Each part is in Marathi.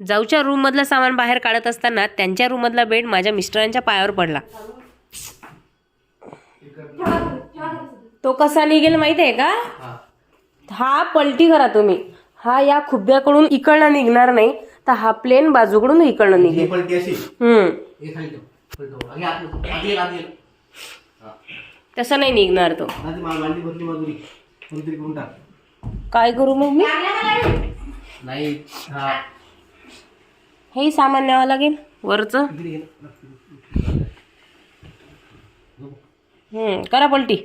जाऊच्या रूममधलं सामान बाहेर काढत असताना त्यांच्या रूममधला बेड माझ्या मिस्टरांच्या पायावर पडला. तो कसा निघेल माहिती आहे का? हा. पलटी करा तुम्ही. हा या खुब्याकडून इकडनं निघणार नाही तर हा प्लेन बाजूकडून इकडनं ही निघेल. हम्म. तसं नाही निघणार तो. काय करू मग मी? नाही. हा सामान न्यावं लागेल वरचं. करा पलटी.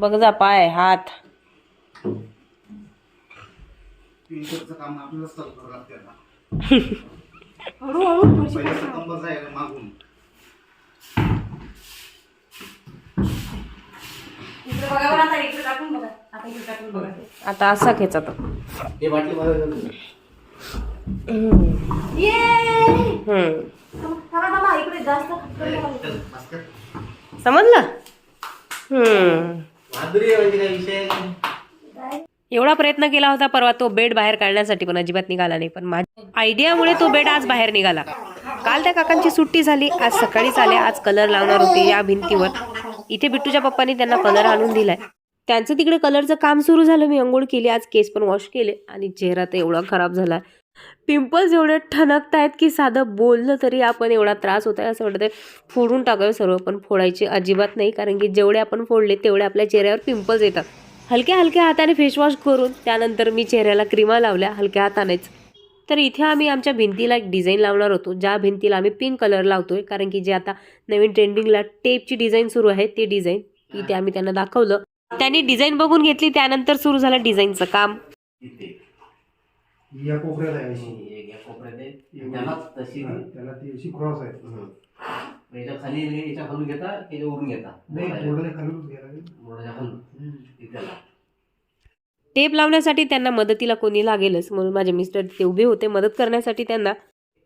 बघ जा पाय हात. आता असा खेचा तो. हे. समजलं? म्हणजे. एवढा प्रयत्न केला होता परवा तो बेड बाहेर काढण्यासाठी पण अजिबात निघाला नाही. पण माझ्या आयडियामुळे तो बेड आज बाहेर निघाला. काल त्या काकांची सुट्टी झाली आज सकाळीच आले आज कलर लावणार होते या भिंतीवर. इथे बिट्टूच्या पप्पांनी त्यांना कलर आणून दिलाय. त्यांचं तिकडे कलरचं काम सुरू झालं मी अंघोळ केली आज केस पण वॉश केले आणि चेहरा तर एवढा खराब झाला. पिंपल्स एवढे ठणकत आहेत की साधं बोललं तरी आपण एवढा त्रास होत आहे असं वाटतं फोडून टाकावे सर्व पण फोडायचे अजिबात नाही कारण की जेवढे आपण फोडले तेवढे आपल्या चेहऱ्यावर पिंपल्स येतात. हलक्या हलक्या हाताने फेसवॉश करून त्यानंतर मी चेहऱ्याला क्रीमा लावल्या हलक्या हातानेच. तर इथे आम्ही आमच्या भिंतीला एक डिझाईन लावणार होतो. ज्या भिंतीला आम्ही पिंक कलर लावतोय कारण की जे आता नवीन ट्रेंडिंगला टेपची डिझाईन सुरू आहे ते डिझाईन इथे आम्ही त्यांना दाखवलं. त्यांनी डिझाईन बघून घेतली त्यानंतर सुरू झालं डिझाईनचं काम. या कोपऱ्याला आहे अशी. ही एक या कोपऱ्यात आहे. त्याला तशी हा, त्याला ती अशी क्रॉस आहे. हम्म. याच्या खाली याच्या खालून घेता वरून घेता? नाही घ्यायला लागेल. मोडाच्या खालून. इथल्याला. टेप लावण्यासाठी त्यांना मदतीला कोणी लागेलच म्हणून माझे मिस्टर ते उभे होते. मदत करण्यासाठी त्यांना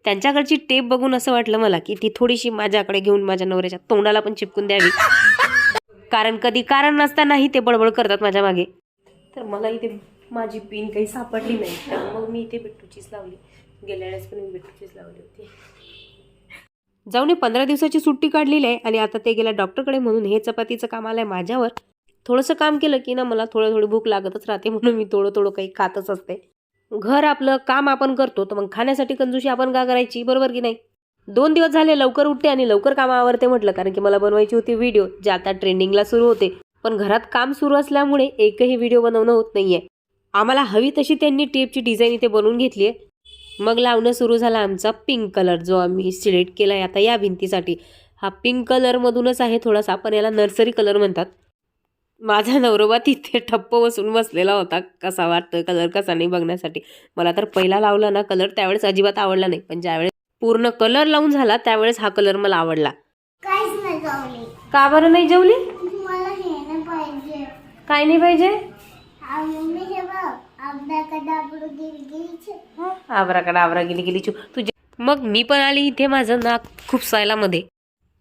त्यांच्याकडची टेप बघून असं वाटलं मला की ती थोडीशी माझ्याकडे घेऊन माझ्या नवऱ्याच्या तोंडाला पण चिपकून द्यावी. कारण कधी कारण नसतानाही ते बडबड करतात माझ्या मागे. तर मला इथे माझी पिन काही सापडली नाही. मग मी इथे बिट्टूचीच लावली. गेल्या वेळेस पण मी बिट्टूचीच लावली होती. जाऊन पंधरा दिवसाची सुट्टी काढलेली आहे आणि आता ते गेल्या डॉक्टरकडे म्हणून हे चपातीचं काम आलं आहे माझ्यावर. थोडंसं काम केलं की ना मला थोडं थोडी भूक लागतच राहते म्हणून मी थोडं थोडं काही खातच असते. घर आपलं काम आपण करतो तर मग खाण्यासाठी कंजूशी आपण का करायची? बरोबर की नाही? दोन दिवस झाले लवकर उठते आणि लवकर कामावरते म्हटलं कारण की मला बनवायची होती व्हिडिओ जे आता ट्रेंडिंगला सुरू होते. पण घरात काम सुरू असल्यामुळे एकही व्हिडिओ बनवणं होत नाहीये. आम्हाला हवी तशी त्यांनी टेपची डिझाईन इथे बनवून घेतली आहे. मग लावणं सुरू झाला आमचा पिंक कलर जो आम्ही सिलेक्ट केला आहे आता या भिंतीसाठी. हा पिंक कलरमधूनच आहे थोडासा पण याला नर्सरी कलर म्हणतात. माझा नवरोबा तिथे ठप्प बसून बसलेला होता कसा वाटतोय कलर कसा नाही बघण्यासाठी. मला तर पहिला लावला ना कलर त्यावेळेस अजिबात आवडला नाही पण ज्यावेळेस पूर्ण कलर लावून झाला त्यावेळेस हा कलर मला आवडला. का बरं नाही जेवली? काय नाही पाहिजे? आ, गेली गेलीच गेली तुझे मग मी पण आली इथे माझं नाक खूप मध्ये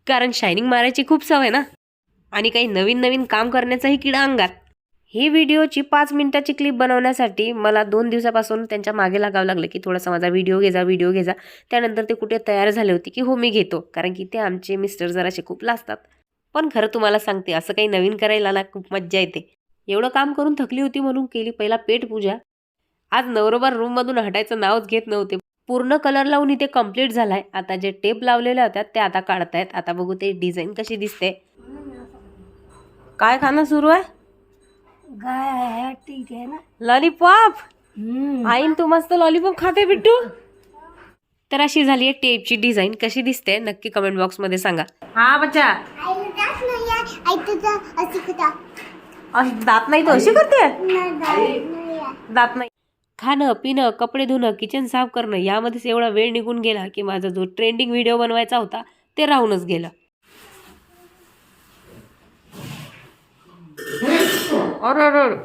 कारण शायनिंग मारायची खूप सवय ना? आणि काही नवीन नवीन काम करण्याचाही किडा अंगात. ही व्हिडिओची पाच मिनिटाची क्लिप बनवण्यासाठी मला दोन दिवसापासून त्यांच्या मागे लागावं लागलं की थोडासा माझा व्हिडिओ घेजा व्हिडिओ घेजा त्यानंतर ते कुठे तयार झाले होते की हो मी घेतो. कारण की ते आमचे मिस्टर जरासे खूप लाजतात. पण खरं तुम्हाला सांगते असं काही नवीन करायला ना खूप मज्जा येते. एवढं काम करून थकली होती म्हणून केली पहिला पेट पूजा. आज नवरोबा रूममधून हटायचं नावच घेत नव्हते. पूर्ण कलर लावून इथे कंप्लीट झालाय. आता जे टेप लावलेल्या होत्या ते आता काढतायत. आता बघू ते डिझाईन कशी दिसते. काय खाणं सुरू आहे? गाय आहे ठीक आहे ना? लॉलीपॉप? आईन तू मस्त लॉलीपॉप खाते बिट्टू? तर अशी झाली आहे टेपची डिझाईन कशी दिसते? नक्की कमेंट बॉक्समध्ये सांगा. हा बच्चा. दात नाही तुझा अशी करते? नाही दात नाही. आहे. दात नाही खाणं पिणं कपडे धुणं किचन साफ करणं यामध्येच एवढा वेळ निघून गेला की माझा जो ट्रेंडिंग व्हिडिओ बनवायचा होता ते राहूनच गेलं. अरे अरे अरे.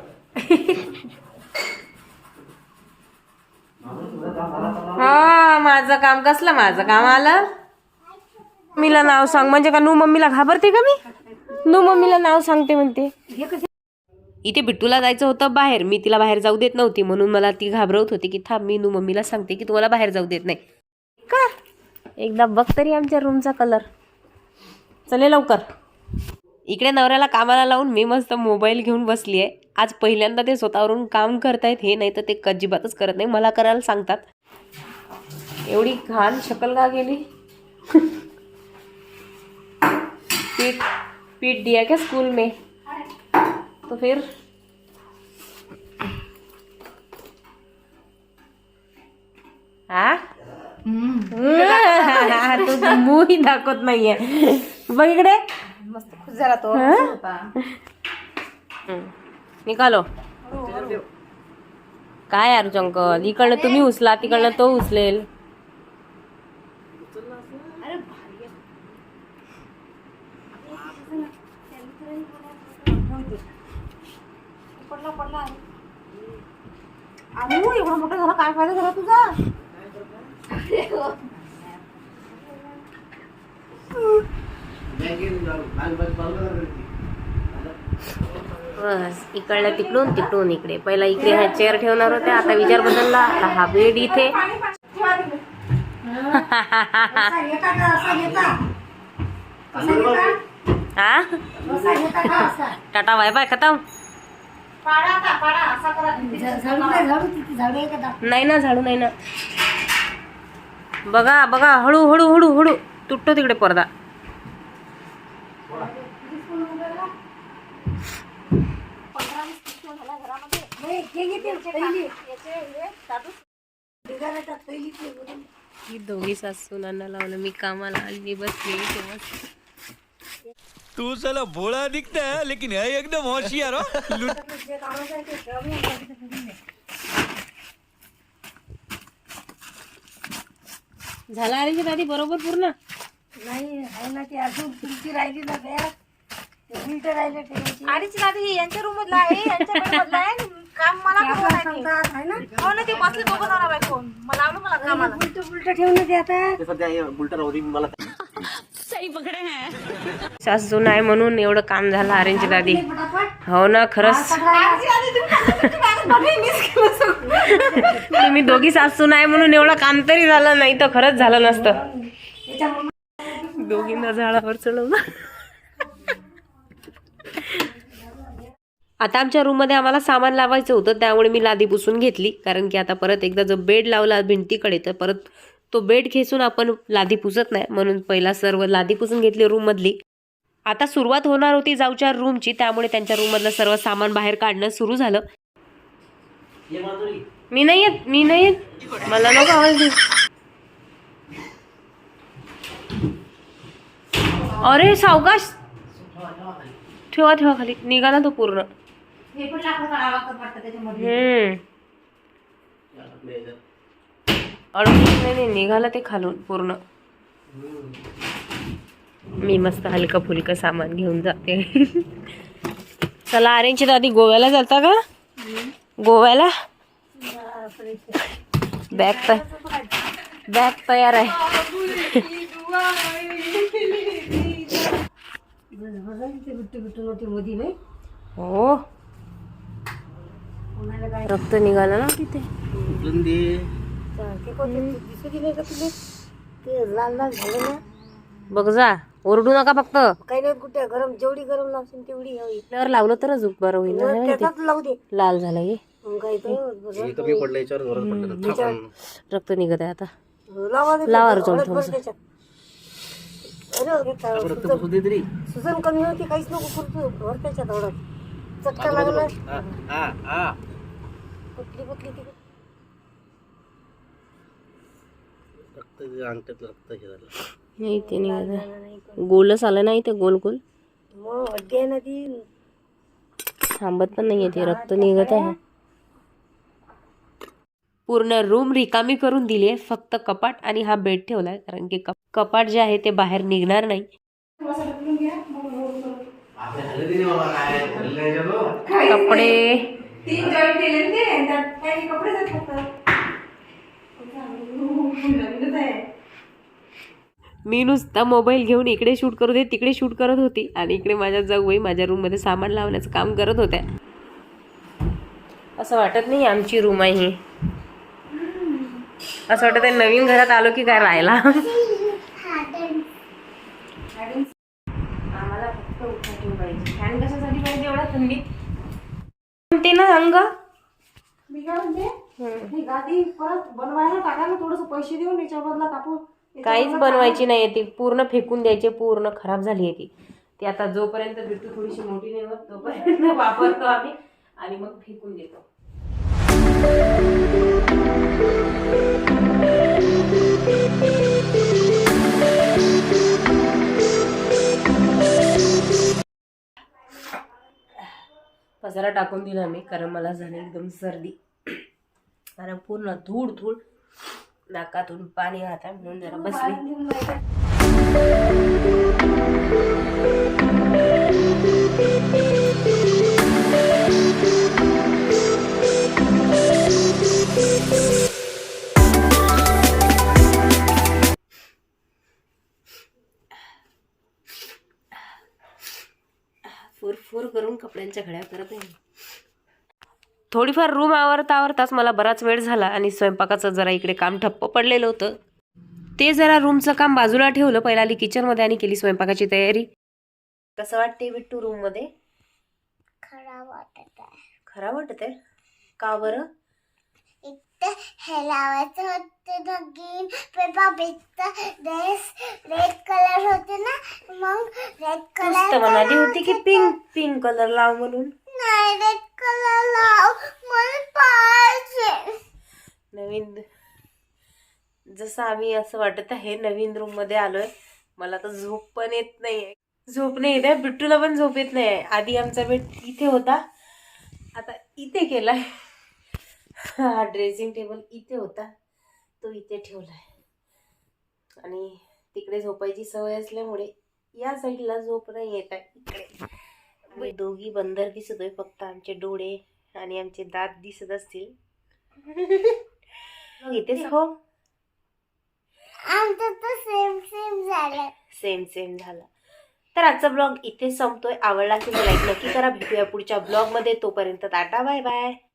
हा माझं काम कसलं? माझं काम आलं? मम्मीला नाव सांग. म्हणजे का नू मम्मीला घाबरते का मी? नू मम्मीला नाव सांगते म्हणते. इथे बिट्टूला जायचं होतं बाहेर. मी तिला बाहेर जाऊ देत नव्हती म्हणून मला ती घाबरवत होती की थांब मी नू मम्मीला सांगते की तुम्हाला बाहेर जाऊ देत नाही. का एकदा बघ तरी आमच्या रूमचा कलर चले लवकर. इकडे नवऱ्याला कामाला लावून मी मस्त मोबाईल घेऊन बसली आहे आज पहिल्यांदा ते स्वतःवरून काम करतायत हे नाही तर ते अजिबातच करत नाही. मला करायला सांगतात. एवढी घाण शकल का गेली? पीट पीट दिया क्या स्कूल में? तो फिर हा तू मूही दाखवत नाहीये. बघ इकडे. मस्त खुश झाला तो. हा? काय यार अंकल इकडनं तुम्ही उचला तिकडनं तो उचलेल. पडला पडला अरे एवढा मोठा झाला काय फायदा झाला तुझा? बस इकडलं तिकडून तिकडून इकडे. पहिला इकडे हा चेअर ठेवणार होते आता विचार बदलला आता हा बेड इथे. हा? टाटा वाय बाय खतम. नाही ना झाडू नाही ना. बघा बघा हळू हळू हळू हळू. तुटतो तिकडे पडदा. दोघी सासूनांना लावलं. मी कामाला आली बसली तेव्हा तू साला भोळा दिखता है? लेकिन है एकदम होशियार हो. झाला आली दादी बरोबर पूर्ण? नाही आहे ना ते अजून तुमची राहिली ना बॅग ते उलट राहिले ठेवायची अडीच दादी यांच्या रूम मधला आहे यांच्या bed मधला आहे काम मला ते करू आपल्याला नाही. सांगतात, आहे ना. हो ना ते बसले दोघं नवरा बायको मला लावलं मला कामाला. उलट उलट ठेवून ते आता सासू नाही म्हणून एवढं काम झालं अरेंज दादी. हो ना खरंच. तुम्ही दोघी सासू नाही म्हणून एवढं काम तरी झालं नाही तर खरंच झालं नसतं. दोघींना झाडावर चढवलं. आता आमच्या रूममध्ये आम्हाला सामान लावायचं होतं त्यामुळे मी लादी पुसून घेतली. कारण की आता परत एकदा जो बेड लावला भिंतीकडे तर परत तो बेड खेचून आपण लादी पुसत नाही. म्हणून पहिला सर्व लादी पुसून घेतली रूममधली. आता सुरुवात होणार होती जाऊच्या रूमची त्यामुळे त्यांच्या रूममधलं सर्व सामान बाहेर काढणं सुरू झालं. मी नाही येत मी नाही येत. मला नको आवाज देऊ. अरे सावकाश. ठेवा ठेवा खाली. निघा ना तो पूर्ण. हे अडकून नाही नाही निघाला ते खालून पूर्ण. मी मस्त हलकं फुलकं सामान घेऊन जाते. चला आरेंची दादी गोव्याला जाता का? गोव्याला? बॅग तर बॅग तयार आहे. हो. रक्त निघालं ना तिथे. बघ जा. ओरडू नका फक्त. काही नाही कुठे गरम जेवढी गरम लावशील तेवढी हवी लर लावलं तरच बरं होईल ना नाही माहिती. त्याचाच लावू दे. लाल झालं हे. मग काय तर बरं. कमी पडलं याच्यावर जोरात पडलं तर थांबा. रक्त निघत आहे आता लावा दे लावा त्याच्यात, रे थोडंसं. अरे रक्त बसू दे तरी सुजन कमी होती काहीच नको करतो भर त्याच्यात हळद चटका लागला हा, हा, हा. कुठली कुठली ती रक्त अंगठ्यातलं रक्त हे झालं. नाही ते निघत आहे. गोलच आलं नाही ते गोल गोल. मग हड्डी आहे ना ती थांबत पण नाहीये ते रक्त निघत आहे. पूर्ण रूम रिकामी करून दिली आहे फक्त कपाट आणि हा बेड ठेवलाय कारण की कप- कपाट जे आहे ते बाहेर निघणार नाही. कपडे तीन जॉईंट केले ना ते त्यात काही कपडे जात फक्त मी नुसता मोबाईल घेऊन इकडे शूट करू दे तिकडे शूट करत होती. आणि इकडे माझ्या जाऊबाई माझ्या रूममध्ये सामान लावण्याचं काम करत होत्या. असं वाटत नाही आमची रूम आहे ही. असं वाटत आहे नवीन घरात आलो की काय राहायला. आम्हाला फक्त उठाठी पाहिजे. फॅन कशासाठी पाहिजे एवढ्या थंडीत? ते ना अंग? मी काय म्हणते? गादी परत बनवायला टाकायला थोडस पैसे देऊन याच्या बदला काहीच बनवायची नाही ती. पूर्ण फेकून द्यायची पूर्ण खराब झाली आहे ती. ती आता जोपर्यंत बिट्टू थोडीशी मोठी नाही होत तोपर्यंत वापरतो आम्ही आणि मग फेकून देतो. पसारा टाकून दिला मी कारण मला झाली एकदम सर्दी. कारण पूर्ण धूळ धूळ नाकातून पाणी आहे म्हणून जरा बसली. फुरफुर करून कपड्यांच्या घड्या करत आहे. थोडीफार रूम आवरता आवरताच मला बराच वेळ झाला आणि स्वयंपाकाचं जरा इकडे काम ठप्प पडलेलं होतं. ते जरा रूमचं काम बाजूला ठेवलं. पहिला आली किचनमध्ये आणि केली स्वयंपाकाची तयारी. कसं वाटते बिट्टू रूममध्ये? खराब वाटत आहे. वाटत आहे? का बरं? हे लावायचं होतं ड्रेस रेड कलर होते ना? मग रेड कलर म्हणाली होती की पिंक पिंक कलर लाव म्हणून. नाही रेड कलर लाव मला पाहिजे नवीन जसं आम्ही असं वाटत आहे नवीन रूममध्ये आलोय. मला तर झोप पण येत नाहीये. झोप नाही येत आहे बिट्टूला पण झोप येत नाही आहे आधी आमचा बेड इथे होता. आता इथे केलाय. हा ड्रेसिंग टेबल इथे होता. तो इथे ठेवलाय. आणि तिकडे झोपायची सवय असल्यामुळे या साईडला झोप नाही येत आहे इकडे. दोघी बंदर दिसतोय फक्त आमचे डोळे आणि आमचे दात दिसत असतील. इथेच हो. आमचं तर सेम सेम झालं. सेम सेम झाला. तर आजचा ब्लॉग इथे संपतोय. आवडला की लाईक नक्की करा. भेटूया पुढच्या ब्लॉगमध्ये तोपर्यंत टाटा बाय बाय